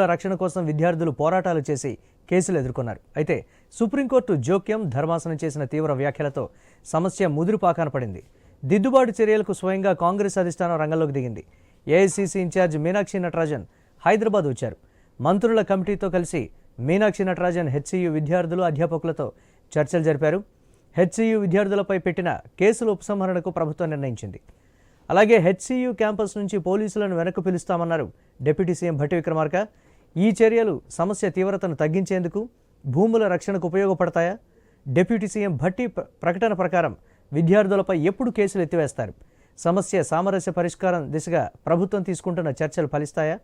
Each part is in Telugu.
రక్షణ కోసం విద్యార్థులు పోరాటాలు చేసి కేసులు ఎదుర్కొన్నారు. అయితే సుప్రీంకోర్టు జోక్యం ధర్మాసనం చేసిన తీవ్ర వ్యాఖ్యలతో సమస్య ముదురుపాకాన పడింది. దిద్దుబాటు చర్యలకు స్వయంగా కాంగ్రెస్ అధిష్టానం రంగంలోకి దిగింది. ఏఐసీసీ ఇన్ఛార్జ్ మీనాక్షి నటరాజన్ హైదరాబాద్ వచ్చారు. మంత్రుల కమిటీతో కలిసి మీనాక్షి నటరాజన్ హెచ్సియు విద్యార్థులు అధ్యాపకులతో చర్చలు జరిపారు. హెచ్సియు విద్యార్థులపై పెట్టిన కేసుల ఉపసంహరణకు ప్రభుత్వం నిర్ణయించింది. అలాగే హెచ్సియు క్యాంపస్ నుంచి పోలీసులను వెనక్కు పిలుస్తామన్నారు డిప్యూటీ సీఎం భట్టి విక్రమార్క. ఈ చర్యలు సమస్య తీవ్రతను తగ్గించేందుకు భూముల రక్షణకు ఉపయోగపడతాయా? డిప్యూటీ సీఎం భట్టి ప్రకటన ప్రకారం విద్యార్థులపై ఎప్పుడు కేసులు ఎత్తివేస్తారు? సమస్య సామరస్య పరిష్కారం దిశగా ప్రభుత్వం తీసుకుంటున్న చర్చలు ఫలిస్తాయా?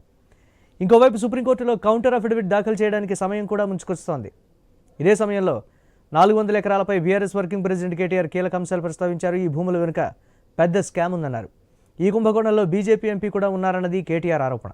ఇంకోవైపు సుప్రీంకోర్టులో కౌంటర్ అఫిడవిట్ దాఖలు చేయడానికి సమయం కూడా ముంచుకొస్తోంది. ఇదే సమయంలో నాలుగు వందల ఎకరాలపై బీఆర్ఎస్ వర్కింగ్ ప్రెసిడెంట్ కేటీఆర్ కీలక అంశాలు ప్రస్తావించారు. ఈ భూముల వెనుక పెద్ద స్కామ్ ఉందన్నారు. ఈ కుంభకోణంలో బీజేపీ ఎంపీ కూడా ఉన్నారన్నది కేటీఆర్ ఆరోపణ.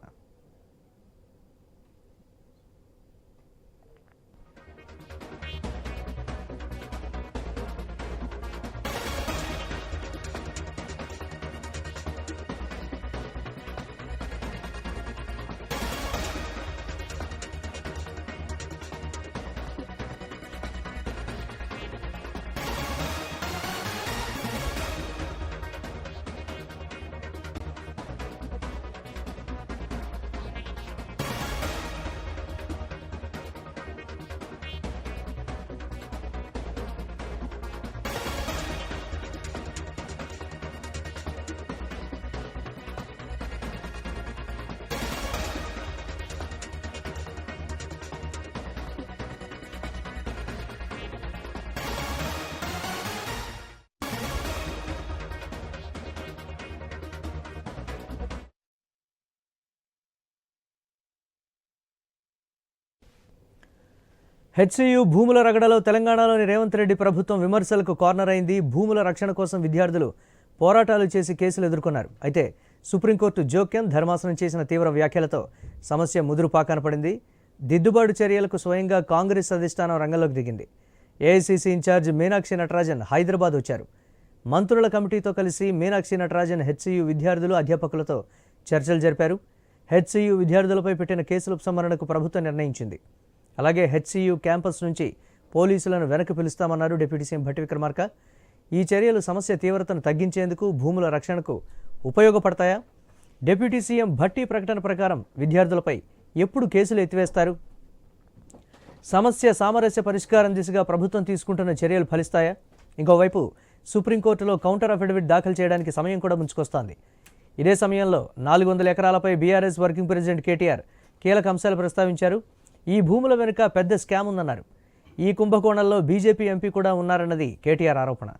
హెచ్సియు భూముల రగడలో తెలంగాణలోని రేవంత్ రెడ్డి ప్రభుత్వం విమర్శలకు కార్నర్ అయింది. భూముల రక్షణ కోసం విద్యార్థులు పోరాటాలు చేసి కేసులు ఎదుర్కొన్నారు. అయితే సుప్రీంకోర్టు జోక్యం ధర్మాసనం చేసిన తీవ్ర వ్యాఖ్యలతో సమస్య ముదురుపాకాన పడింది. దిద్దుబాటు చర్యలకు స్వయంగా కాంగ్రెస్ అధిష్టానం రంగంలోకి దిగింది. ఏఐసీసీ ఇన్ఛార్జ్ మీనాక్షి నటరాజన్ హైదరాబాద్ వచ్చారు. మంత్రుల కమిటీతో కలిసి మీనాక్షి నటరాజన్ హెచ్సియు విద్యార్థులు అధ్యాపకులతో చర్చలు జరిపారు. హెచ్సియు విద్యార్థులపై పెట్టిన కేసుల ఉపసంహరణకు ప్రభుత్వం నిర్ణయించింది. అలాగే హెచ్సియు క్యాంపస్ నుంచి పోలీసులను వెనక్కి పిలుస్తామన్నారు డిప్యూటీ సీఎం భట్టి విక్రమార్క. ఈ చర్యలు సమస్య తీవ్రతను తగ్గించేందుకు భూముల రక్షణకు ఉపయోగపడతాయా? డిప్యూటీ సీఎం భట్టి ప్రకటన ప్రకారం విద్యార్థులపై ఎప్పుడు కేసులు ఎత్తివేస్తారు? సమస్య సామరస్య పరిష్కారం దిశగా ప్రభుత్వం తీసుకుంటున్న చర్యలు ఫలిస్తాయా? ఇంకోవైపు సుప్రీంకోర్టులో కౌంటర్ అఫిడవిట్ దాఖలు చేయడానికి సమయం కూడా ముంచుకొస్తోంది. ఇదే సమయంలో నాలుగు వందల ఎకరాలపై బీఆర్ఎస్ వర్కింగ్ ప్రెసిడెంట్ కేటీఆర్ కీలక అంశాలు ప్రస్తావించారు. ఈ భూముల వెనుక పెద్ద స్కామ్ ఉందన్నారు. ఈ కుంభకోణంలో బీజేపీ ఎంపీ కూడా ఉన్నారన్నది కేటీఆర్ ఆరోపణ.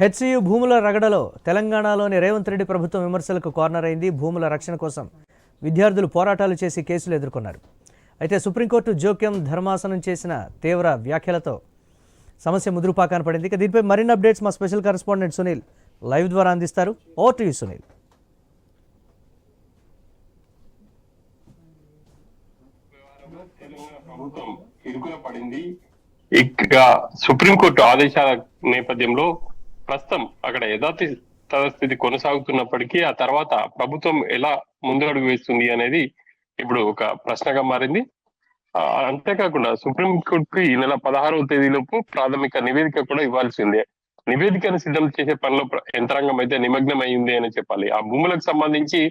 హెచ్సియు భూముల రగడలో తెలంగాణలోని రేవంత్ రెడ్డి ప్రభుత్వం విమర్శలకు కార్నర్ అయింది భూముల రక్షణ కోసం. విద్యార్థులు పోరాటాలు చేసి కేసులు ఎదుర్కొన్నారు. అయితే సుప్రీంకోర్టు జోక్యం ధర్మాసనం చేసిన తీవ్ర వ్యాఖ్యలతో సమస్య ముదురుపాకాన పడింది. ఇక దీనిపై మరిన్ని అప్డేట్స్ మా స్పెషల్ కరెస్పాండెంట్ సునీల్ లైవ్ ద్వారా అందిస్తారు. ఓ టీవీ సునీల్. పడింది. ఇక సుప్రీంకోర్టు ఆదేశాల నేపథ్యంలో ప్రస్తుతం అక్కడ యథాతి స్థితి కొనసాగుతున్నప్పటికీ ఆ తర్వాత ప్రభుత్వం ఎలా ముందడుగు వేస్తుంది అనేది ఇప్పుడు ఒక ప్రశ్నగా మారింది. అంతేకాకుండా సుప్రీంకోర్టుకు ఈ నెల పదహారవ తేదీలోపు ప్రాథమిక నివేదిక కూడా ఇవ్వాల్సిందే నివేదికను సిద్ధం చేసే పనిలో యంత్రాంగం అయితే నిమగ్నం అయింది అని చెప్పాలి. ఆ భూములకు సంబంధించి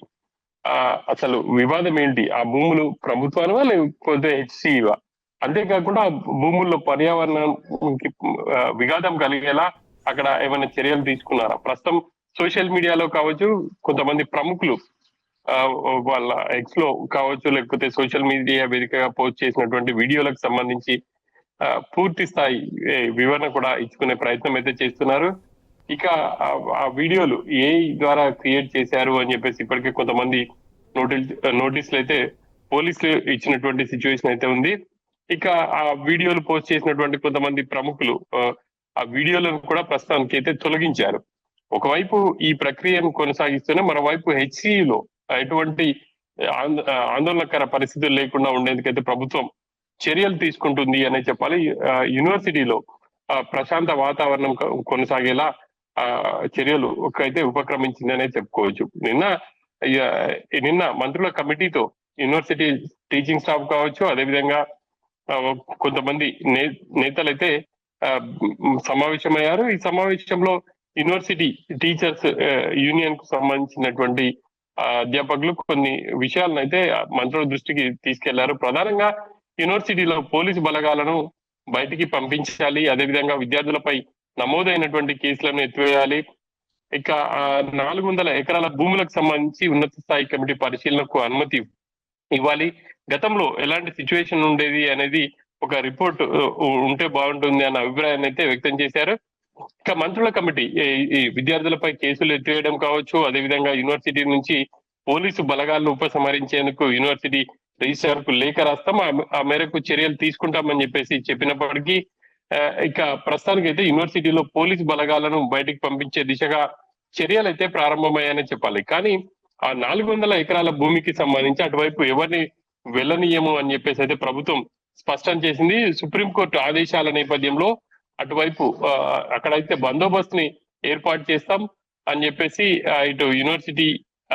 ఆ అసలు వివాదం ఏంటి? ఆ భూములు ప్రభుత్వానివా లేకపోతే హెచ్సివా అంతేకాకుండా ఆ భూముల్లో పర్యావరణానికి విఘాతం కలిగేలా అక్కడ ఏమైనా చర్యలు తీసుకున్నారా? ప్రస్తుతం సోషల్ మీడియాలో కావచ్చు కొంతమంది ప్రముఖులు వాళ్ళ ఎక్స్లో కావచ్చు లేకపోతే సోషల్ మీడియా వేదికగా పోస్ట్ చేసినటువంటి వీడియోలకు సంబంధించి పూర్తి స్థాయి వివరణ కూడా ఇచ్చుకునే ప్రయత్నం అయితే చేస్తున్నారు. ఇక ఆ- వీడియోలు ఏ ద్వారా క్రియేట్ చేశారు అని చెప్పేసి ఇప్పటికే కొంతమంది నోటీస్ నోటీసులు అయితే పోలీసులు ఇచ్చినటువంటి సిచ్యువేషన్ అయితే ఉంది. ఇక ఆ వీడియోలు పోస్ట్ చేసినటువంటి కొంతమంది ప్రముఖులు ఆ, వీడియోలను కూడా ప్రస్తుతానికి అయితే తొలగించారు. ఒకవైపు ఈ ప్రక్రియను కొనసాగిస్తూనే మరోవైపు హెచ్సిలో ఎటువంటి ఆందోళనకర పరిస్థితులు లేకుండా ఉండేందుకైతే ప్రభుత్వం చర్యలు తీసుకుంటుంది అనే చెప్పాలి. యూనివర్సిటీలో ఆ, ప్రశాంత వాతావరణం కొనసాగేలా ఆ చర్యలు అయితే ఉపక్రమించిందనే చెప్పుకోవచ్చు. నిన్న నిన్న మంత్రుల కమిటీతో యూనివర్సిటీ టీచింగ్ స్టాఫ్ కావచ్చు అదేవిధంగా కొంతమంది నే నేతలైతే సమావేశమయ్యారు. ఈ సమావేశంలో యూనివర్సిటీ టీచర్స్ యూనియన్కు సంబంధించినటువంటి అధ్యాపకులు కొన్ని విషయాలను అయితే మంత్రుల దృష్టికి తీసుకెళ్ళారు. ప్రధానంగా యూనివర్సిటీలో పోలీసు బలగాలను బయటికి పంపించాలి. అదేవిధంగా విద్యార్థులపై నమోదైనటువంటి కేసులను ఎత్తివేయాలి. ఇక నాలుగు వందల ఎకరాల భూములకు సంబంధించి ఉన్నత స్థాయి కమిటీ పరిశీలనకు అనుమతి ఇవ్వాలి. గతంలో ఎలాంటి సిచ్యువేషన్ ఉండేది అనేది ఒక రిపోర్ట్ ఉంటే బాగుంటుంది అన్న అభిప్రాయాన్ని అయితే వ్యక్తం చేశారు. ఇక మంత్రుల కమిటీ ఈ- విద్యార్థులపై కేసులు ఎత్తివేయడం కావచ్చు అదేవిధంగా యూనివర్సిటీ నుంచి పోలీసు బలగాలను ఉపసంహరించేందుకు యూనివర్సిటీ రిజిస్ట్రార్కు లేఖ రాస్తాం. ఆ- మేరకు చర్యలు తీసుకుంటామని చెప్పేసి చెప్పినప్పటికీ ఇక ప్రస్తుతానికి అయితే యూనివర్సిటీలో పోలీసు బలగాలను బయటికి పంపించే దిశగా చర్యలు అయితే ప్రారంభమయ్యాయని చెప్పాలి. కానీ ఆ నాలుగు వందల ఎకరాల భూమికి సంబంధించి అటువైపు ఎవరిని వెళ్ళనీయము అని చెప్పేసి అయితే ప్రభుత్వం స్పష్టం చేసింది సుప్రీంకోర్టు ఆదేశాల నేపథ్యంలో అటువైపు అక్కడైతే బందోబస్తుని ఏర్పాటు చేస్తాం అని చెప్పేసి ఇటు యూనివర్సిటీ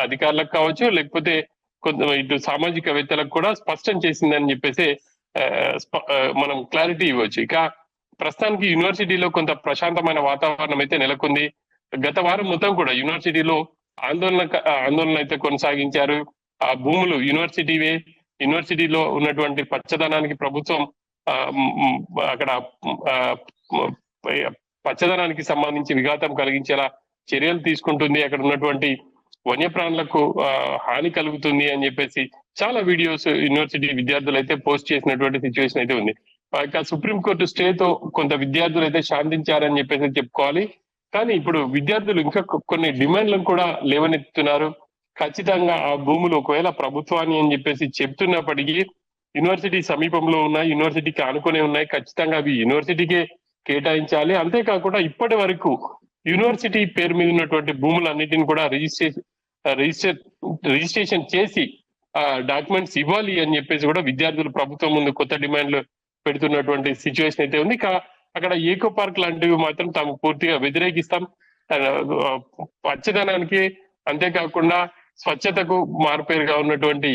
అధికారులకు కావచ్చు లేకపోతే కొంత ఇటు సామాజికవేత్తలకు కూడా స్పష్టం చేసిందని చెప్పేసి మనం క్లారిటీ ఇవ్వచ్చు. ఇక ప్రస్తుతానికి యూనివర్సిటీలో కొంత ప్రశాంతమైన వాతావరణం అయితే నెలకొంది. గత వారం మొత్తం కూడా యూనివర్సిటీలో ఆందోళన ఆందోళన అయితే కొనసాగించారు. ఆ భూములు యూనివర్సిటీవే. యూనివర్సిటీలో ఉన్నటువంటి పచ్చదనానికి ప్రభుత్వం అక్కడ పచ్చదనానికి సంబంధించి విఘాతం కలిగించేలా చర్యలు తీసుకుంటుంది. అక్కడ ఉన్నటువంటి వన్యప్రాణులకు హాని కలుగుతుంది అని చెప్పేసి చాలా వీడియోస్ యూనివర్సిటీ విద్యార్థులు అయితే పోస్ట్ చేసినటువంటి సిచ్యువేషన్ అయితే ఉంది. ఇంకా సుప్రీంకోర్టు స్టే తో కొంత విద్యార్థులు అయితే శాంతించారని చెప్పేసి చెప్పుకోవాలి. కానీ ఇప్పుడు విద్యార్థులు ఇంకా కొన్ని డిమాండ్లను కూడా లేవనెత్తుతున్నారు. ఖచ్చితంగా ఆ భూములు ఒకవేళ ప్రభుత్వాన్ని అని చెప్పేసి చెప్తున్నప్పటికీ యూనివర్సిటీ సమీపంలో ఉన్నాయి యూనివర్సిటీకి ఆనుకునే ఉన్నాయి. ఖచ్చితంగా అవి యూనివర్సిటీకే కేటాయించాలి. అంతేకాకుండా ఇప్పటి వరకు యూనివర్సిటీ పేరు మీద ఉన్నటువంటి భూములన్నిటిని కూడా రిజిస్ట్రేషన్ రిజిస్టర్ రిజిస్ట్రేషన్ చేసి డాక్యుమెంట్స్ ఇవ్వాలి అని చెప్పేసి కూడా విద్యార్థులు ప్రభుత్వం ముందు కొత్త డిమాండ్లు పెడుతున్నటువంటి సిచ్యువేషన్ అయితే ఉంది. అక్కడ ఏకో పార్క్ లాంటివి మాత్రం తాము పూర్తిగా వ్యతిరేకిస్తాం. పచ్చదనానికి అంతేకాకుండా స్వచ్ఛతకు మారుపేరుగా ఉన్నటువంటి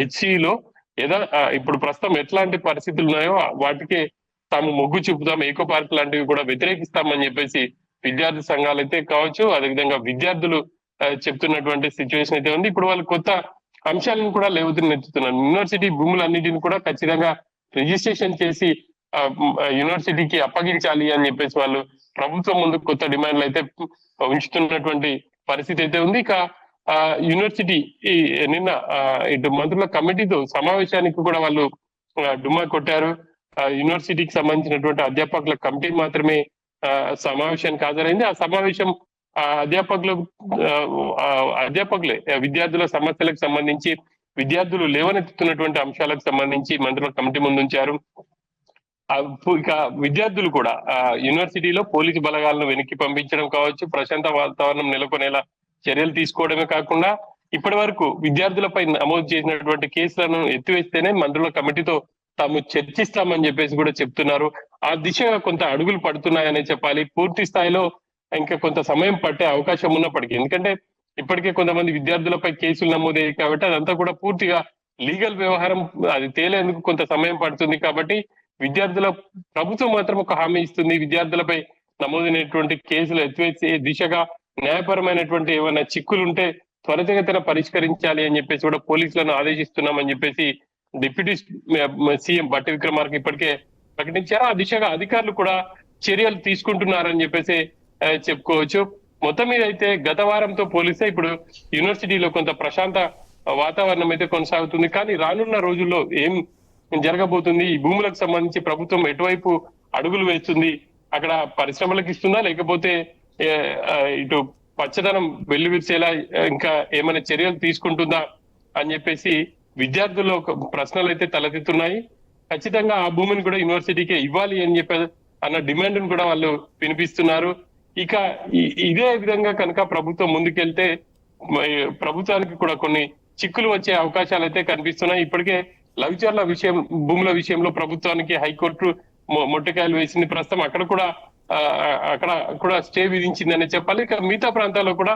హెచ్సిలో ఏదో ఇప్పుడు ప్రస్తుతం ఎట్లాంటి పరిస్థితులు ఉన్నాయో వాటికి తాము మొగ్గు చూపుతాం ఏకో పార్క్ లాంటివి కూడా వ్యతిరేకిస్తామని చెప్పేసి విద్యార్థి సంఘాలు అయితే కావచ్చు అదేవిధంగా విద్యార్థులు చెప్తున్నటువంటి సిచ్యువేషన్ అయితే ఉంది. ఇప్పుడు వాళ్ళు కొత్త అంశాలను కూడా లేవతెత్తుతున్నారు యూనివర్సిటీ భూములన్నిటిని కూడా ఖచ్చితంగా రిజిస్ట్రేషన్ చేసి యూనివర్సిటీకి అప్పగించాలి అని చెప్పేసి వాళ్ళు ప్రభుత్వం ముందు కొత్త డిమాండ్లు అయితే ఉంచుతున్నటువంటి పరిస్థితి అయితే ఉంది. ఇక యూనివర్సిటీ నిన్న ఆ, ఇటు మంత్రుల కమిటీతో సమావేశానికి కూడా వాళ్ళు ఆ, డుమ్మా కొట్టారు. ఆ, యూనివర్సిటీకి సంబంధించినటువంటి అధ్యాపకుల కమిటీ మాత్రమే ఆ, సమావేశానికి హాజరైంది. ఆ సమావేశం ఆ అధ్యాపకులు అధ్యాపకులే విద్యార్థుల సమస్యలకు సంబంధించి విద్యార్థులు లేవనెత్తుతున్నటువంటి అంశాలకు సంబంధించి మంత్రుల కమిటీ ముందుంచారు. ఇక విద్యార్థులు కూడా యూనివర్సిటీలో పోలీసు బలగాలను వెనక్కి పంపించడం కావచ్చు ప్రశాంత వాతావరణం నెలకొనేలా చర్యలు తీసుకోవడమే కాకుండా ఇప్పటి వరకు విద్యార్థులపై నమోదు చేసినటువంటి కేసులను ఎత్తివేస్తేనే మంత్రుల కమిటీతో తాము చర్చిస్తామని చెప్పేసి కూడా చెప్తున్నారు. ఆ దిశగా కొంత అడుగులు పడుతున్నాయనే చెప్పాలి. పూర్తి స్థాయిలో ఇంకా కొంత సమయం పట్టే అవకాశం ఉన్నప్పటికీ. ఎందుకంటే ఇప్పటికే కొంతమంది విద్యార్థులపై కేసులు నమోదయ్యాయి కాబట్టి అదంతా కూడా పూర్తిగా లీగల్ వ్యవహారం అది తేలేందుకు కొంత సమయం పడుతుంది కాబట్టి విద్యార్థుల ప్రభుత్వం మాత్రం ఒక హామీ ఇస్తుంది. విద్యార్థులపై నమోదైనటువంటి కేసులు ఎత్తివేసే దిశగా న్యాయపరమైనటువంటి ఏమైనా చిక్కులు ఉంటే త్వరితగతిన పరిష్కరించాలి అని చెప్పేసి కూడా పోలీసులను ఆదేశిస్తున్నామని చెప్పేసి డిప్యూటీ సీఎం బట్టి విక్రమార్క ఇప్పటికే ప్రకటించారు. ఆ దిశగా అధికారులు కూడా చర్యలు తీసుకుంటున్నారని చెప్పేసి చెప్పుకోవచ్చు. మొత్తం మీద అయితే గత వారంతో పోలిస్తే ఇప్పుడు యూనివర్సిటీలో కొంత ప్రశాంత వాతావరణం అయితే కొనసాగుతుంది. కానీ రానున్న రోజుల్లో ఏం జరగబోతుంది? ఈ భూములకు సంబంధించి ప్రభుత్వం ఎటువైపు అడుగులు వేస్తుంది? అక్కడ పరిశ్రమలకు ఇస్తుందా? లేకపోతే ఇటు పచ్చదనం వెల్లువిరిసేలా ఇంకా ఏమైనా చర్యలు తీసుకుంటుందా అని చెప్పేసి విద్యార్థుల్లో ఒక ప్రశ్నలు అయితే తలెత్తుతున్నాయి. ఖచ్చితంగా ఆ భూమిని కూడా యూనివర్సిటీకి ఇవ్వాలి అని చెప్పే అన్న డిమాండ్ కూడా వాళ్ళు వినిపిస్తున్నారు. ఇక ఇదే విధంగా కనుక ప్రభుత్వం ముందుకెళ్తే ప్రభుత్వానికి కూడా కొన్ని చిక్కులు వచ్చే అవకాశాలు అయితే కనిపిస్తున్నాయి. ఇప్పటికే లవిచర్ల విషయం భూముల విషయంలో ప్రభుత్వానికి హైకోర్టు మొట్టకాయలు వేసింది ప్రస్తుతం. అక్కడ కూడా అక్కడ కూడా స్టే విధించిందని చెప్పాలి. ఇక మిగతా ప్రాంతాల్లో కూడా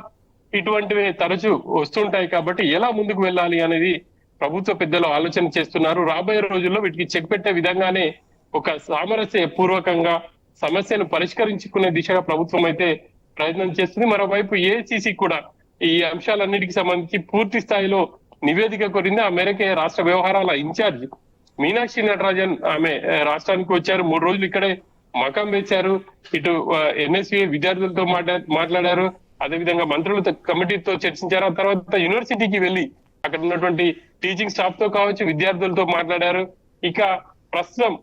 ఇటువంటివి తరచూ వస్తుంటాయి కాబట్టి ఎలా ముందుకు వెళ్ళాలి అనేది ప్రభుత్వ పెద్దలు ఆలోచన చేస్తున్నారు. రాబోయే రోజుల్లో వీటికి చెక్ పెట్టే విధంగానే ఒక సామరస్య పూర్వకంగా సమస్యను పరిష్కరించుకునే దిశగా ప్రభుత్వం అయితే ప్రయత్నం చేస్తుంది. మరోవైపు ఏసీసీ కూడా ఈ అంశాలన్నిటికి సంబంధించి పూర్తి స్థాయిలో నివేదిక కోరింది. ఆ మేరకే రాష్ట్ర వ్యవహారాల ఇన్ఛార్జ్ మీనాక్షి నటరాజన్ ఆమె రాష్ట్రానికి వచ్చారు. మూడు రోజులు ఇక్కడే మకం వేశారు. ఇటు ఎన్ఎస్వి విద్యార్థులతో మాట్లా- మాట్లాడారు. అదేవిధంగా మంత్రులతో కమిటీతో చర్చించారు. ఆ తర్వాత యూనివర్సిటీకి వెళ్ళి అక్కడ ఉన్నటువంటి టీచింగ్ స్టాఫ్తో కావచ్చు విద్యార్థులతో మాట్లాడారు. ఇక ప్రస్తుతం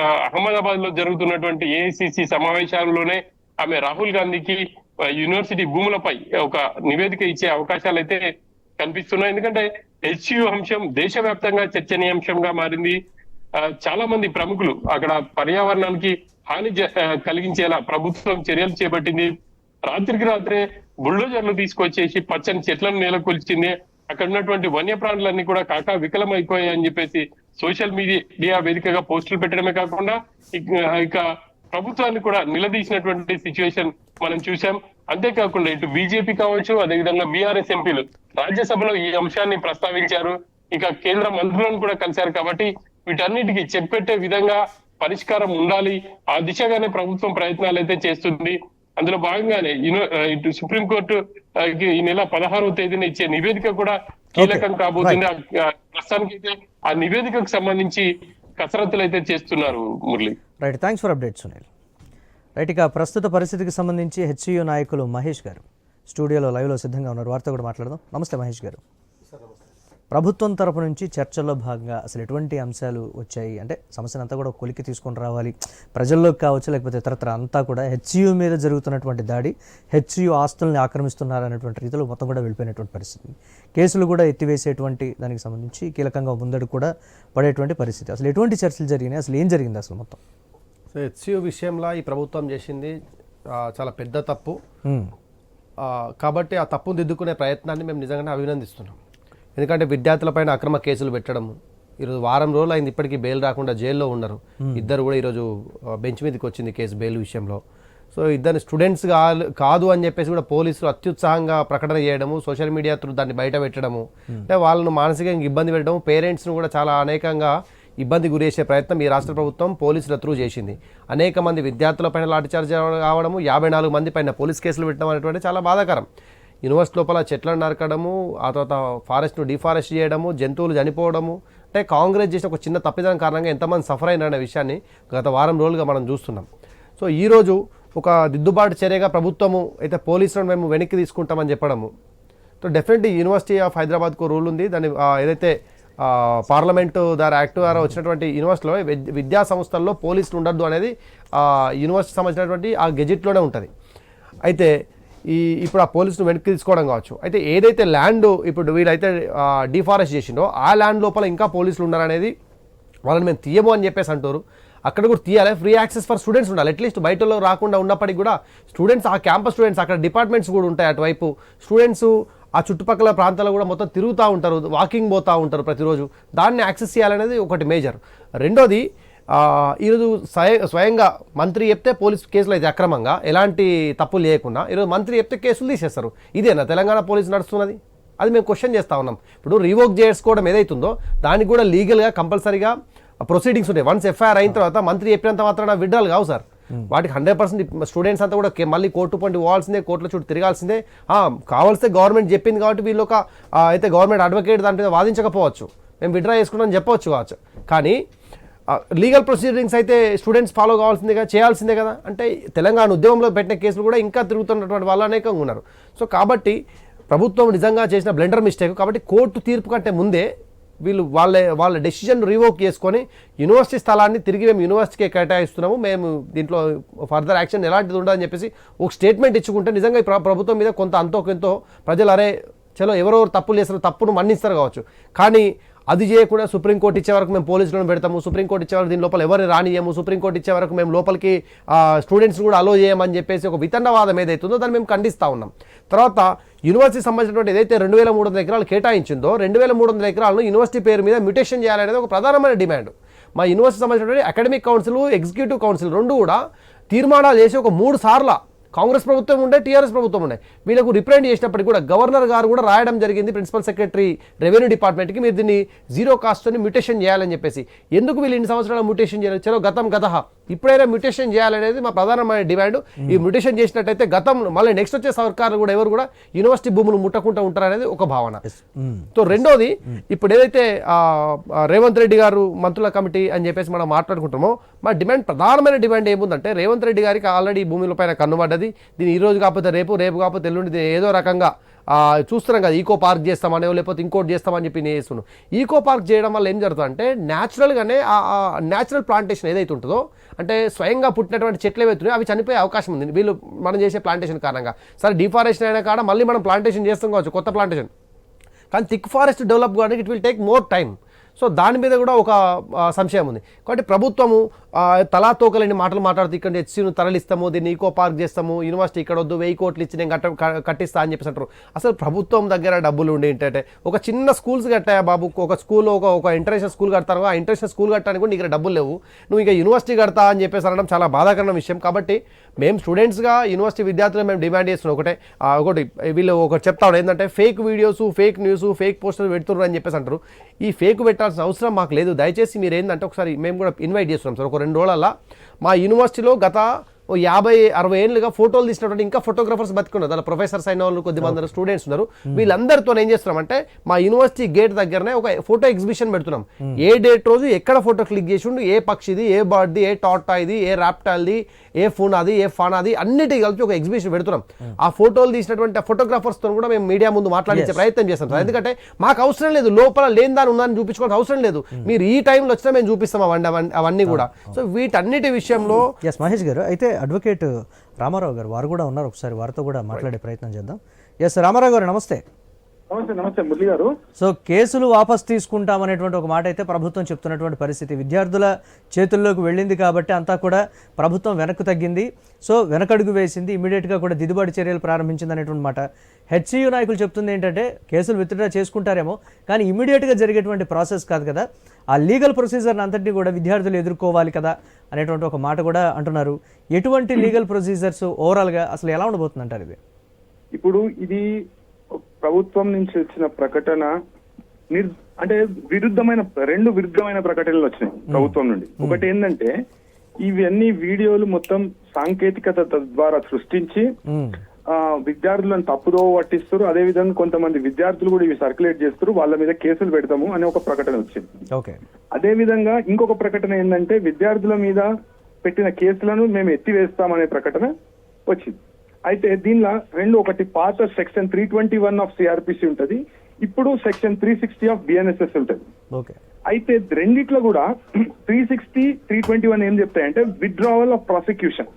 అహ్మదాబాద్లో జరుగుతున్నటువంటి ఏఐసిసి సమావేశాల్లోనే ఆమె రాహుల్ గాంధీకి యూనివర్సిటీ భూములపై ఒక నివేదిక ఇచ్చే అవకాశాలు అయితే కనిపిస్తున్నాయి. ఎందుకంటే హెచ్యు అంశం దేశవ్యాప్తంగా చర్చనీయాంశంగా మారింది. చాలా మంది ప్రముఖులు అక్కడ పర్యావరణానికి హాని కలిగించేలా ప్రభుత్వం చర్యలు చేపట్టింది. రాత్రికి రాత్రే బుల్డోజర్లు తీసుకొచ్చేసి పచ్చని చెట్లను నెలకొల్చింది. అక్కడ ఉన్నటువంటి వన్యప్రాణులన్నీ కూడా కాకా వికలం అయిపోయాయని చెప్పేసి సోషల్ మీడియా వేదికగా పోస్టులు పెట్టడమే కాకుండా ఇక- ఇక ప్రభుత్వాన్ని కూడా నిలదీసినటువంటి సిచ్యువేషన్ మనం చూసాం అంతేకాకుండా ఇటు బీజేపీ కావచ్చు అదేవిధంగా బీఆర్ఎస్ ఎంపీలు రాజ్యసభలో ఈ అంశాన్ని ప్రస్తావించారు. ఇక కేంద్ర మంత్రులను కూడా కలిశారు కాబట్టి వీటన్నిటికీ చెక్ పెట్టే విధంగా పరిష్కారం ఉండాలి. ఆ దిశగానే ప్రభుత్వం ప్రయత్నాలు అయితే చేస్తుంది. అందులో భాగంగానే ఆ, ఇటు సుప్రీంకోర్టు కి ఈ నెల పదహారవ తేదీన ఇచ్చే నివేదిక కూడా కీలకం కాబోతుంది. ప్రస్తుతానికి అయితే ఆ నివేదికకు సంబంధించి కసరత్తులు అయితే చేస్తున్నారు Murali. Right thanks for update Sunil right ఇక ప్రస్తుత పరిస్థితికి సంబంధించి హెచ్సియు నాయకులు మహేష్ గారు. స్టూడియోలో లైవ్లో సిద్ధంగా ఉన్నారు. వారితో కూడా మాట్లాడదాం. నమస్తే మహేష్ గారు. ప్రభుత్వం తరపు నుంచి చర్చల్లో భాగంగా అసలు ఎటువంటి అంశాలు వచ్చాయి? అంటే సమస్యను అంతా కూడా కొలికి తీసుకొని రావాలి. ప్రజల్లోకి కావచ్చు లేకపోతే ఇతరత్ర అంతా కూడా హెచ్యు మీద జరుగుతున్నటువంటి దాడి హెచ్యు ఆస్తుల్ని ఆక్రమిస్తున్నారు అనేటువంటి రీతిలో మొత్తం కూడా వెళ్ళిపోయినటువంటి పరిస్థితి. కేసులు కూడా ఎత్తివేసేటువంటి దానికి సంబంధించి కీలకంగా ముందడు కూడా పడేటువంటి పరిస్థితి. అసలు ఎటువంటి చర్చలు జరిగినాయి? అసలు ఏం జరిగింది అసలు మొత్తం? సో హెచ్సియు విషయంలో ఈ ప్రభుత్వం చేసింది చాలా పెద్ద తప్పు. కాబట్టి ఆ తప్పును దిద్దుకునే ప్రయత్నాన్ని మేము నిజంగానే అభినందిస్తున్నాం. ఎందుకంటే విద్యార్థులపైన అక్రమ కేసులు పెట్టడము ఈరోజు వారం రోజులు అయింది ఇప్పటికీ బెయిల్ రాకుండా జైల్లో ఉన్నారు. ఇద్దరు కూడా ఈరోజు బెంచ్ మీదకి వచ్చింది కేసు బెయిల్ విషయంలో. సో ఇద్దరు స్టూడెంట్స్ కాదు అని చెప్పేసి కూడా పోలీసులు అత్యుత్సాహంగా ప్రకటన చేయడము సోషల్ మీడియా త్రూ దాన్ని బయట పెట్టడము అంటే వాళ్ళను మానసికంగా ఇబ్బంది పెట్టడం పేరెంట్స్ను కూడా చాలా అనేకంగా ఇబ్బంది గురిచేసే ప్రయత్నం ఈ రాష్ట్ర ప్రభుత్వం పోలీసుల త్రూ చేసింది. అనేక మంది విద్యార్థులపైన లాఠీచార్జ్ కావడము యాభై నాలుగు మంది పైన పోలీస్ కేసులు పెట్టడం అనేటువంటి చాలా బాధాకరం. యూనివర్సిటీ లోపల చెట్లను నరకడము ఆ తర్వాత ఫారెస్ట్ను డిఫారెస్ట్ చేయడము జంతువులు చనిపోవడము అంటే కాంగ్రెస్ చేసిన ఒక చిన్న తప్పిదం కారణంగా ఎంతమంది సఫర్ అయినారనే విషయాన్ని గత వారం రోజులుగా మనం చూస్తున్నాం. సో ఈరోజు ఒక దిద్దుబాటు చర్యగా ప్రభుత్వము అయితే పోలీసులను మేము వెనక్కి తీసుకుంటామని చెప్పడము. సో డెఫినెట్లీ యూనివర్సిటీ ఆఫ్ హైదరాబాద్కు రూల్ ఉంది. దాని ఏదైతే పార్లమెంటు ద్వారా యాక్ట్ ద్వారా వచ్చినటువంటి యూనివర్సిటీలో విద్యా సంస్థల్లో పోలీసులు ఉండద్దు అనేది యూనివర్సిటీ సంబంధించినటువంటి ఆ గెజిట్లోనే ఉంటుంది. అయితే ఈ ఇప్పుడు ఆ పోలీసును వెనక్కి తీసుకోవడం కావచ్చు. అయితే ఏదైతే ల్యాండ్ ఇప్పుడు వీళ్ళైతే డిఫారెస్ట్ చేసిండో ఆ ల్యాండ్ లోపల ఇంకా పోలీసులు ఉన్నారనేది వాళ్ళని మేము తీయము అని చెప్పేసి అంటారు. అక్కడ కూడా తీయాలి. ఫ్రీ యాక్సెస్ ఫర్ స్టూడెంట్స్ ఉండాలి. అట్లీస్ట్ బయటలో రాకుండా ఉన్నప్పటికీ కూడా స్టూడెంట్స్ ఆ క్యాంపస్ స్టూడెంట్స్ అక్కడ డిపార్ట్మెంట్స్ కూడా ఉంటాయి అటువైపు. స్టూడెంట్స్ ఆ చుట్టుపక్కల ప్రాంతాల్లో కూడా మొత్తం తిరుగుతూ ఉంటారు వాకింగ్ పోతూ ఉంటారు ప్రతిరోజు. దాన్ని యాక్సెస్ చేయాలనేది ఒకటి మేజర్ రెండోది ఈరోజు స్వయ స్వయంగా మంత్రి చెప్తే పోలీస్ కేసులు అయితే అక్రమంగా ఎలాంటి తప్పు లేకుండా ఈరోజు మంత్రి చెప్తే కేసులు తీసేస్తారు. ఇదేనా? తెలంగాణ పోలీసు నడుస్తున్నది? అది మేము క్వశ్చన్ చేస్తా ఉన్నాం. ఇప్పుడు రివోక్ చేసుకోవడం ఏదైతుందో దానికి కూడా లీగల్గా కంపల్సరీగా ప్రొసీడింగ్స్ ఉంటాయి. వన్స్ ఎఫ్ఐఆర్ అయిన తర్వాత మంత్రి చెప్పినంత మాత్రాన విడ్డాలు కావు సార్. వాటికి హండ్రెడ్ పర్సెంట్ స్టూడెంట్స్ అంతా కూడా మళ్ళీ కోర్టు పండి పోవాల్సిందే కోర్టులో చుట్టూ తిరగాల్సిందే. ఆ, కావాల్స్తే గవర్నమెంట్ చెప్పింది కాబట్టి వీళ్ళు ఒక అయితే గవర్నమెంట్ అడ్వకేట్ దాని మీద వాదించకపోవచ్చు. మేము విడ్రా చేసుకున్నాం చెప్పవచ్చు కావచ్చు. కానీ లీగల్ ప్రొసీడింగ్స్ అయితే స్టూడెంట్స్ ఫాలో కావాల్సిందేగా చేయాల్సిందే కదా. అంటే తెలంగాణ ఉద్యమంలో పెట్టిన కేసులు కూడా ఇంకా తిరుగుతున్నటువంటి వాళ్ళు అనేకంగా ఉన్నారు. సో కాబట్టి ప్రభుత్వం నిజంగా చేసిన బ్లెండర్ మిస్టేక్ కాబట్టి కోర్టు తీర్పు కంటే ముందే వీళ్ళు వాళ్ళ వాళ్ళ డెసిజన్ రివోక్ చేసుకొని యూనివర్సిటీ స్థలాన్ని తిరిగి మేము యూనివర్సిటీకి కేటాయిస్తున్నాము. మేము దీంట్లో ఫర్దర్ యాక్షన్ ఎలాంటిది ఉండదని చెప్పేసి ఒక స్టేట్మెంట్ ఇచ్చుకుంటే నిజంగా ఈ ప్రభుత్వం మీద కొంత అంతో కొంతో ప్రజలు అరే చలో ఎవరెవరు తప్పులు చేస్తారు తప్పును మన్నిస్తారు కావచ్చు. కానీ అది చేయకుండా సుప్రీంకోర్టు ఇచ్చే వరకు మేము పోలీసులను పెడతాము సుప్రీంకోర్టు ఇచ్చే వరకు దీని లోపల ఎవరిని రానియము సుప్రీంకోర్టు ఇచ్చే వరకు మేము లోపలికి స్టూడెంట్స్ కూడా అలో చేయమని చెప్పేసి ఒక వితండవాదం ఏదైతుందో దాన్ని మేము ఖండిస్తూ ఉన్నాం. తర్వాత యూనివర్సిటీ సంబంధించినటువంటి ఏదైతే రెండు వేల మూడు వందల ఎకరాలు కేటాయించిందో రెండు వేల మూడు వందల ఎకరాలను యూనివర్సిటీ పేరు మీద మ్యూటేషన్ చేయాలనేది ఒక ప్రధానమైన డిమాండ్ మా యూనివర్సిటీ సంబంధించినటువంటి అకాడమిక్ కౌన్సిల్ ఎగ్జిక్యూటివ్ కౌన్సిల్ రెండు కూడా తీర్మానాలు చేసి ఒక మూడు సార్లు కాంగ్రెస్ ప్రభుత్వం ఉండే టీఆర్ఎస్ ప్రభుత్వం ఉండే. వీళ్ళకు రిప్రజెంట్ చేసినప్పటికీ కూడా గవర్నర్ గారు కూడా రాయడం జరిగింది ప్రిన్సిపల్ సెక్రటరీ రెవెన్యూ డిపార్ట్మెంట్కి. మీరు దీన్ని జీరో కాస్ట్ని మ్యూటేషన్ చేయాలని చెప్పేసి. ఎందుకు వీళ్ళు ఇన్ని సంవత్సరాలు మ్యూటేషన్ చేయాలి చలో గతం గత. ఇప్పుడైనా మ్యూటేషన్ చేయాలనేది మా ప్రధానమైన డిమాండ్. ఈ మ్యూటేషన్ చేసినట్టయితే గతం మళ్ళీ నెక్స్ట్ వచ్చే సర్కారు కూడా ఎవరు కూడా యూనివర్సిటీ భూములు ముట్టకుండా ఉంటారనేది ఒక భావన. సో రెండోది ఇప్పుడు ఏదైతే రేవంత్ రెడ్డి గారు మంత్రుల కమిటీ అని చెప్పేసి మనం మాట్లాడుకుంటామో మా డిమాండ్ ప్రధానమైన డిమాండ్ ఏముందంటే రేవంత్ రెడ్డి గారికి ఆల్రెడీ భూముల పైన కన్నుబడ్డది దీన్ని ఈ రోజు కాకపోతే రేపు రేపు కాకపోతే ఎల్లుండి ఏదో రకంగా చూస్తున్నాం కదా ఈకో పార్క్ చేస్తామని లేకపోతే ఇంకోటి చేస్తామని చెప్పి నేను చేస్తున్నాను. ఈకో పార్క్ చేయడం వల్ల ఏం జరుగుతుంది అంటే న్యాచురల్గానే ఆ న్యాచురల్ ప్లాంటేషన్ ఏదైతే ఉంటుందో అంటే స్వయంగా పుట్టినటువంటి చెట్లు ఏవైతున్నాయో అవి చనిపోయే అవకాశం ఉంది. వీళ్ళు మనం చేసే ప్లాంటేషన్ కారణంగా. సరే డిఫారెస్టేషన్ అయినా కాడ మళ్ళీ మనం ప్లాంటేషన్ చేస్తాం కావచ్చు కొత్త ప్లాంటేషన్ కానీ థిక్ ఫారెస్ట్ డెవలప్ కావడానికి it will take more time so దాని మీద కూడా ఒక సంశయం ఉంది. కాబట్టి ప్రభుత్వము తలా తోకలేని మాటలు మాట్లాడుతూ ఇక్కడ హెచ్సీను తరలిస్తాము దీన్ని ఈకో పార్క్ చేస్తాము యూనివర్సిటీ ఇక్కడ వద్దు వెయ్యి కోట్లు ఇచ్చి నేను కట్ట కట్టిస్తా అని చెప్పేసి అంటారు. అసలు ప్రభుత్వం దగ్గర డబ్బులు ఉండి ఏంటంటే ఒక చిన్న స్కూల్స్ కట్టాయా బాబు? ఒక స్కూల్ ఒక ఒక ఇంటర్నేషనల్ స్కూల్ కడతారు ఆ ఇంటర్నేషనల్ స్కూల్ కట్టడానికి కూడా నీకు డబ్బులు లేవు. నువ్వు ఇక యూనివర్సిటీ కడతా అని చెప్పేసి అనడం చాలా బాధాకరమైన విషయం. కాబట్టి మేము స్టూడెంట్స్గా యూనివర్సిటీ విద్యార్థులు మేము డిమాండ్ చేస్తున్నాం ఒకటే. ఒకటి వీళ్ళు ఒకటి చెప్తాడు ఏంటంటే fake videos fake news fake పోస్టర్లు పెడుతున్నారు అని చెప్పేసి అంటారు. ఈ ఫేక్ పెట్టాల్సిన అవసరం మాకు లేదు. దయచేసి మీరు ఏంటంటే ఒకసారి మేము కూడా ఇన్వైట్ చేస్తున్నాం సార్. ఒక రెండు రోజులల్లా మా యూనివర్సిటీలో గత ఓ యాభై అరవై ఏళ్ళుగా ఫోటోలు తీసినటువంటి ఇంకా ఫోటోగ్రఫర్స్ బతికున్నారు. దాని ప్రొఫెసర్స్ అయిన వాళ్ళు కొద్ది మంది స్టూడెంట్స్ ఉన్నారు. వీళ్ళందరితో ఏం చేస్తున్నాం అంటే మా యూనివర్సిటీ గేట్ దగ్గరనే ఒక ఫోటో ఎగ్జిబిషన్ పెడుతున్నాం. ఏ డేట్ రోజు ఎక్కడ ఫోటో క్లిక్ చేసిండు ఏ పక్షిది ఏ బర్డ్ది ఏ టాటాయిది ఏ రాప్టాల్ది ఏ ఫోనాది ఏ ఫానాది అన్నిటి కలిపి ఒక ఎగ్జిబిషన్ పెడుతున్నాం. ఆ ఫోటోలు తీసినటువంటి ఫోటోగ్రాఫర్స్తో కూడా మేము మీడియా ముందు మాట్లాడించే ప్రయత్నం చేస్తాం సార్. ఎందుకంటే మాకు అవసరం లేదు లోపల లేని దాని ఉందని చూపించుకోవాల్సిన అవసరం లేదు. మీరు ఈ టైంలో వచ్చినా మేము చూపిస్తాం అవన్నీ కూడా. సో వీటన్నిటి విషయంలో మహేష్ గారు అయితే అడ్వకేట్ రామారావు గారు వారు కూడా ఉన్నారు. ఒకసారి వారితో కూడా మాట్లాడే ప్రయత్నం చేద్దాం. ఎస్ రామారావు గారు నమస్తే. నమస్తే నమస్తే మురళి గారు. సో కేసులు వాపస్ తీసుకుంటామనేటువంటి ఒక మాట అయితే ప్రభుత్వం చెప్తున్నటువంటి పరిస్థితి. విద్యార్థుల చేతుల్లోకి వెళ్ళింది కాబట్టి అంతా కూడా ప్రభుత్వం వెనక్కు తగ్గింది. సో వెనకడుగు వేసింది. ఇమీడియట్గా కూడా దిద్దుబాటు చర్యలు ప్రారంభించింది అనేటువంటి మాట. హెచ్సియు నాయకులు చెప్తుంది ఏంటంటే కేసులు విత్డ్రా చేసుకుంటారేమో కానీ ఇమీడియట్గా జరిగేటువంటి ప్రాసెస్ కాదు కదా. ఆ లీగల్ ప్రొసీజర్ని అంతటినీ కూడా విద్యార్థులు ఎదుర్కోవాలి కదా అనేటువంటి ఒక మాట కూడా అంటున్నారు. ఎటువంటి లీగల్ ప్రొసీజర్స్ ఓవరాల్గా అసలు ఎలా ఉండబోతుంది అంటారు ఇది? ఇప్పుడు ఇది ప్రభుత్వం నుంచి వచ్చిన ప్రకటన నిర్ అంటే విరుద్ధమైన రెండు విరుద్ధమైన ప్రకటనలు వచ్చినాయి ప్రభుత్వం నుండి. ఒకటి ఏంటంటే ఇవన్నీ వీడియోలు మొత్తం సాంకేతికత ద్వారా సృష్టించి విద్యార్థులను తప్పుదో పట్టిస్తారు. అదే విధంగా కొంతమంది విద్యార్థులు కూడా ఇవి సర్క్యులేట్ చేస్తారు. వాళ్ళ మీద కేసులు పెడతాము అనే ఒక ప్రకటన వచ్చింది. అదే విధంగా ఇంకొక ప్రకటన ఏంటంటే విద్యార్థుల మీద పెట్టిన కేసులను మేము ఎత్తివేస్తామనే ప్రకటన వచ్చింది. అయితే దీనిలో రెండు ఒకటి పాత section three twenty one of CRPC ఉంటది. ఇప్పుడు section three sixty of BNSS ఉంటది. అయితే రెండిట్లో కూడా three sixty three twenty one ఏం చెప్తాయంటే withdrawal of prosecution.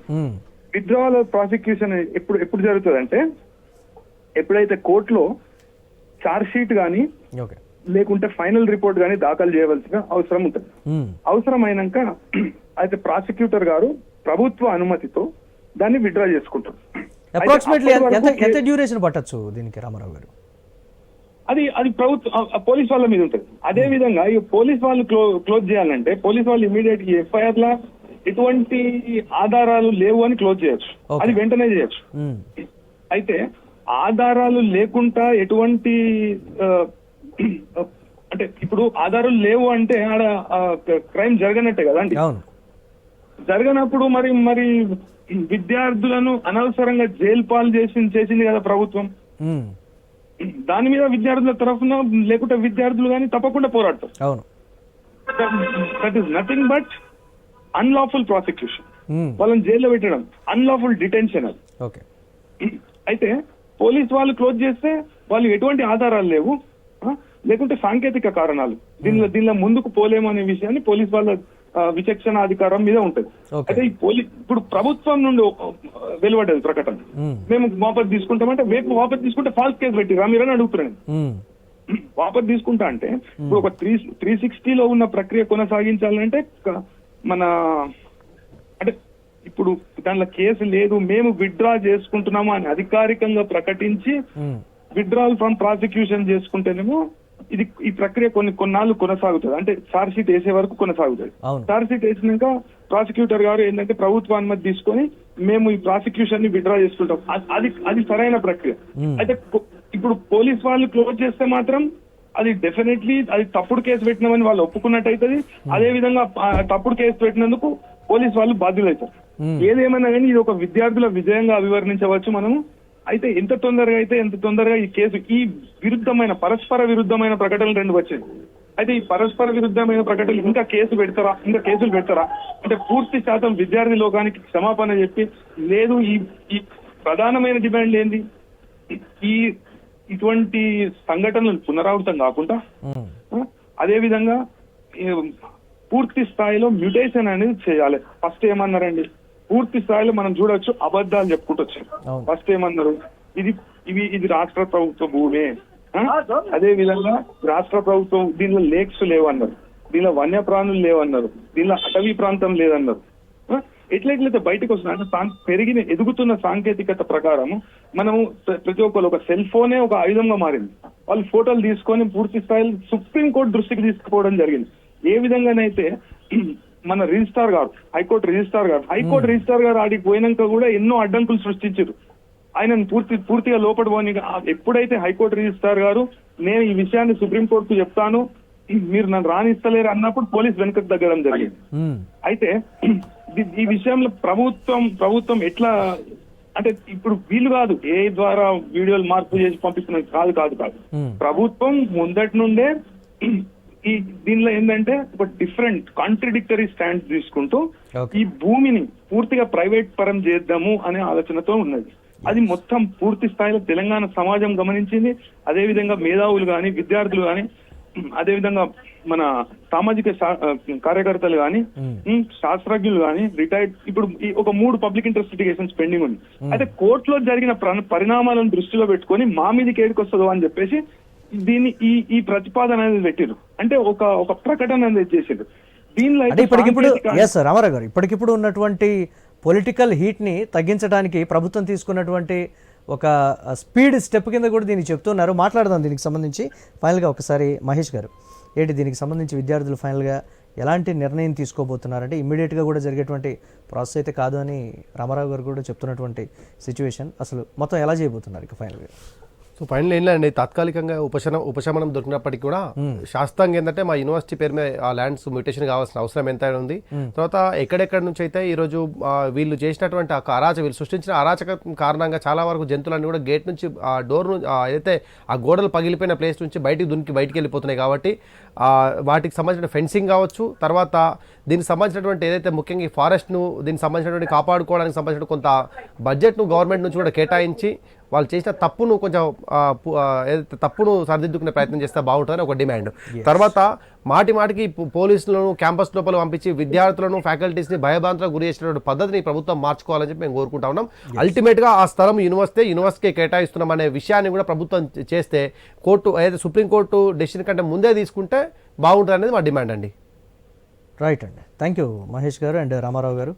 Withdrawal of prosecution ఎప్పుడు ఎప్పుడు జరుగుతుంది అంటే ఎప్పుడైతే కోర్టులో చార్జ్ షీట్ కానీ లేకుంటే ఫైనల్ రిపోర్ట్ కానీ దాఖలు చేయవలసిన అవసరం ఉంటుంది. మ్మ్. అవసరమైనాక అయితే ప్రాసిక్యూటర్ గారు ప్రభుత్వ అనుమతితో దాన్ని విత్డ్రా చేసుకుంటారు. అప్రాక్సిమేట్లీ ఎంత ఎంత డ్యూరేషన్ పట్టొచ్చు దీనికి రామారావు గారు? అది అది ప్రభుత్వ పోలీస్ వాళ్ళ మీద ఉంటుంది. అదే విధంగా ఈ పోలీస్ వాళ్ళు క్లో క్లోజ్ చేయాలంటే పోలీస్ వాళ్ళు ఇమీడియట్ ఎఫ్ఐఆర్ లా ఎటువంటి ఆధారాలు లేవు అని క్లోజ్ చేయొచ్చు. అది వెంటనే చేయొచ్చు. మ్మ్. అయితే ఆధారాలు లేకుండా ఎటువంటి అంటే ఇప్పుడు ఆధారాలు లేవు అంటే ఆడ క్రైమ్ జరగనట్టే కదా అండి? అవును. జరగనప్పుడు మరి మరి విద్యార్థులను అనవసరంగా జైలు పాలు చేసి చేసింది కదా ప్రభుత్వం. దాని మీద విద్యార్థుల తరఫున లేకుంటే విద్యార్థులు కానీ తప్పకుండా పోరాడతారు. అవును. That is nothing but unlawful prosecution వాళ్ళని జైల్లో పెట్టడం అన్లాఫుల్ డిటెన్షన్ అది. ఓకే. అయితే పోలీస్ వాళ్ళు క్లోజ్ చేస్తే వాళ్ళు ఎటువంటి ఆధారాలు లేవు? లేకుంటే సాంకేతిక కారణాలు. దీనిలో దీనిలో ముందుకు పోలేము అనే విషయాన్ని పోలీస్ వాళ్ళ విచక్షణ అధికారం మీద ఉంటది. అయితే ఈ పోలీస్ ఇప్పుడు ప్రభుత్వం నుండి వెలువడ్డది ప్రకటన. ఉమ్, మేము వాపస్ తీసుకుంటామంటే రేపు వాపస్ తీసుకుంటే ఫాల్స్ కేసు పెట్టిరా మీరని అడుగుతున్నాను. ఉమ్, వాపస్ తీసుకుంటా అంటే ఇప్పుడు ఒక త్రీ త్రీ సిక్స్టీలో ఉన్న ప్రక్రియ కొనసాగించాలంటే మన అంటే ఇప్పుడు దానిలో కేసు లేదు మేము విత్డ్రా చేసుకుంటున్నాము అని అధికారికంగా ప్రకటించి విత్డ్రాల్ ఫ్రమ్ ప్రాసిక్యూషన్ చేసుకుంటేనేమో ఇది ఈ ప్రక్రియ కొన్ని కొన్నాళ్ళు కొనసాగుతుంది. అంటే చార్జ్ షీట్ వేసే వరకు కొనసాగుతుంది. చార్జ్ షీట్ వేసినాక ప్రాసిక్యూటర్ గారు ఏంటంటే ప్రభుత్వ అనుమతి తీసుకొని మేము ఈ ప్రాసిక్యూషన్ని విత్డ్రా చేసుకుంటాం. అది అది సరైన ప్రక్రియ. అయితే ఇప్పుడు పోలీస్ వాళ్ళు క్లోజ్ చేస్తే మాత్రం అది డెఫినెట్లీ అది తప్పుడు కేసు పెట్టినామని వాళ్ళు ఒప్పుకున్నట్టు అవుతుంది అదే విధంగా తప్పుడు కేసు పెట్టినందుకు పోలీస్ వాళ్ళు బాధ్యులవుతారు. ఏదేమైనా కానీ ఇది ఒక విద్యార్థుల విజయంగా అభివర్ణించవచ్చు మనము. అయితే ఎంత తొందరగా అయితే ఎంత తొందరగా ఈ కేసు ఈ విరుద్ధమైన పరస్పర విరుద్ధమైన ప్రకటనలు రెండు వచ్చాయి. అయితే ఈ పరస్పర విరుద్ధమైన ప్రకటనలు ఇంకా కేసు పెడతారా? ఇంకా కేసులు పెడతారా? అంటే పూర్తి శాతం విద్యార్థి లోకానికి క్షమాపణ చెప్పి లేదు ఈ ఈ ప్రధానమైన డిమాండ్ ఏంది? ఈ ఇటువంటి సంఘటనలు పునరావృతం కాకుండా ఉమ్, ఆ, అదే విధంగా ఈ పూర్తి స్థాయిలో మ్యూటేషన్ అనేది చేయాలి. ఫస్ట్ ఏమన్నారండి? పూర్తి స్థాయిలో మనం చూడొచ్చు అబద్ధాలు చెప్పుకుంటూ వచ్చారు. ఫస్ట్ ఏమన్నారు? ఇది ఇవి ఇది రాష్ట్ర ప్రభుత్వ భూమే? అదే విధంగా రాష్ట్ర ప్రభుత్వం దీనిలో లేక్స్ లేవన్నారు. దీనిలో వన్యప్రాణులు లేవన్నారు. దీనిలో అటవీ ప్రాంతం లేదన్నారు? ఎట్లా ఎట్లయితే బయటకు వస్తున్నా అంటే పెరిగిన ఎదుగుతున్న సాంకేతికత ప్రకారం మనము ప్ర- ప్రతి ఒక్కరు ఒక సెల్ ఫోనే ఒక ఆయుధంగా మారింది. వాళ్ళు ఫోటోలు తీసుకొని పూర్తి స్థాయిలో సుప్రీం కోర్టు దృష్టికి తీసుకుపోవడం జరిగింది. ఏ విధంగానైతే మన రిజిస్టార్ గారు హైకోర్టు రిజిస్టార్ గారు. హైకోర్టు రిజిస్టార్ గారు ఆడికి పోయినాక కూడా ఎన్నో అడ్డంకులు సృష్టించారు. ఆయనను పూర్తి పూర్తిగా లోపడి పోని ఎప్పుడైతే హైకోర్టు రిజిస్టార్ గారు నేను ఈ విషయాన్ని సుప్రీం కోర్టుకు చెప్తాను మీరు నన్ను రానిస్తలేరు అన్నప్పుడు పోలీస్ వెనుకకు తగ్గడం జరిగింది. అయితే ఈ- విషయంలో ప్రభుత్వం ప్రభుత్వం ఎట్లా అంటే ఇప్పుడు వీలు కాదు. ఏ ద్వారా వీడియోలు మార్పు చేసి పంపిస్తున్నది కాదు కాదు కాదు. ప్రభుత్వం ముందటి నుండే ఈ దీనిలో ఏంటంటే ఒక డిఫరెంట్ కాంట్రడిక్టరీ స్టాండ్ తీసుకుంటూ. ఈ భూమిని పూర్తిగా ప్రైవేట్ పరం చేద్దాము అనే ఆలోచనతో ఉన్నది. అది మొత్తం పూర్తి స్థాయిలో తెలంగాణ సమాజం గమనించింది. అదే విధంగా మేధావులు గాని విద్యార్థులు గాని అదే విధంగా మన సామాజిక కార్యకర్తలు గాని Hmm. శాస్త్రజ్ఞులు గాని రిటైర్డ్ ఇప్పుడు ఈ ఒక మూడు పబ్లిక్ ఇంట్రెస్ట్ లిటిగేషన్స్ పెండింగ్ ఉంది. అయితే కోర్టులో జరిగిన ప్ర- పరిణామాలను దృష్టిలో పెట్టుకొని మా మీదకి ఏడుకొస్తుందో అని చెప్పేసి దీన్ని ఈ ఈ ప్రతిపాదన అనేది పెట్టిరు అంటే ఒక ఒక ప్రకటన అనేది చేసారు దీనిలో అంటే ఇప్పటికిప్పుడు ఎస్ రామారావు గారు ఇప్పటికిప్పుడు ఉన్నటువంటి పొలిటికల్ హీట్ని తగ్గించడానికి ప్రభుత్వం తీసుకున్నటువంటి ఒక స్పీడ్ స్టెప్ కింద కూడా దీనికి చెప్తున్నారు. మాట్లాడదాం దీనికి సంబంధించి. ఫైనల్గా ఒకసారి మహేష్ గారు ఏంటి దీనికి సంబంధించి విద్యార్థులు ఫైనల్గా ఎలాంటి నిర్ణయం తీసుకోబోతున్నారంటే ఇమ్మీడియట్గా కూడా జరిగేటువంటి ప్రాసెస్ అయితే కాదు అని రామారావు గారు కూడా చెప్తున్నటువంటి సిచ్యువేషన్ అసలు మొత్తం ఎలా చేయబోతున్నారు ఇక ఫైనల్గా సో ఫైనల్ ఏం లేదండి తాత్కాలికంగా ఉపశమనం ఉపశమనం దొరికినప్పటికీ కూడా శాస్త్రంగా ఏంటంటే మా యూనివర్సిటీ పేరు మీద ఆ ల్యాండ్స్ మ్యూటేషన్ కావాల్సిన అవసరం ఎంత ఉంది. తర్వాత ఎక్కడెక్కడి నుంచి అయితే ఈరోజు వీళ్ళు చేసినటువంటి ఆ అరాచక వీళ్ళు సృష్టించిన అరాచక కారణంగా చాలా వరకు జంతువులన్నీ కూడా గేట్ నుంచి ఆ డోర్ నుంచి ఏదైతే ఆ గోడలు పగిలిపోయిన ప్లేస్ నుంచి బయటికి దునికి బయటికి వెళ్ళిపోతున్నాయి కాబట్టి ఆ, వాటికి సంబంధించిన ఫెన్సింగ్ కావచ్చు తర్వాత దీనికి సంబంధించినటువంటి ఏదైతే ముఖ్యంగా ఈ ఫారెస్ట్ను దీనికి సంబంధించినటువంటి కాపాడుకోవడానికి సంబంధించిన కొంత బడ్జెట్ను గవర్నమెంట్ నుంచి కూడా కేటాయించి వాళ్ళు చేసిన తప్పును కొంచెం ఏదైతే తప్పును సరిదిద్దుకునే ప్రయత్నం చేస్తే బాగుంటుందని ఒక డిమాండ్. తర్వాత మాటి మాటికి పోలీసులను క్యాంపస్ లోపల పంపించి విద్యార్థులను ఫ్యాకల్టీస్ని భయభ్రాంతులకు గురి చేసినటువంటి పద్ధతిని ప్రభుత్వం మార్చుకోవాలని చెప్పి మేము కోరుకుంటా ఉన్నాం. అల్టిమేట్గా ఆ స్థలం యూనివర్సిటీ యూనివర్సిటీకి కేటాయిస్తున్నాం అనే విషయాన్ని కూడా ప్రభుత్వం చేస్తే కోర్టు ఏదైతే సుప్రీంకోర్టు డెసిషన్ కంటే ముందే తీసుకుంటే బాగుంటుంది అనేది మా డిమాండ్ అండి. రైట్ అండి. థ్యాంక్ యూ మహేష్ గారు అండ్ రామారావు గారు.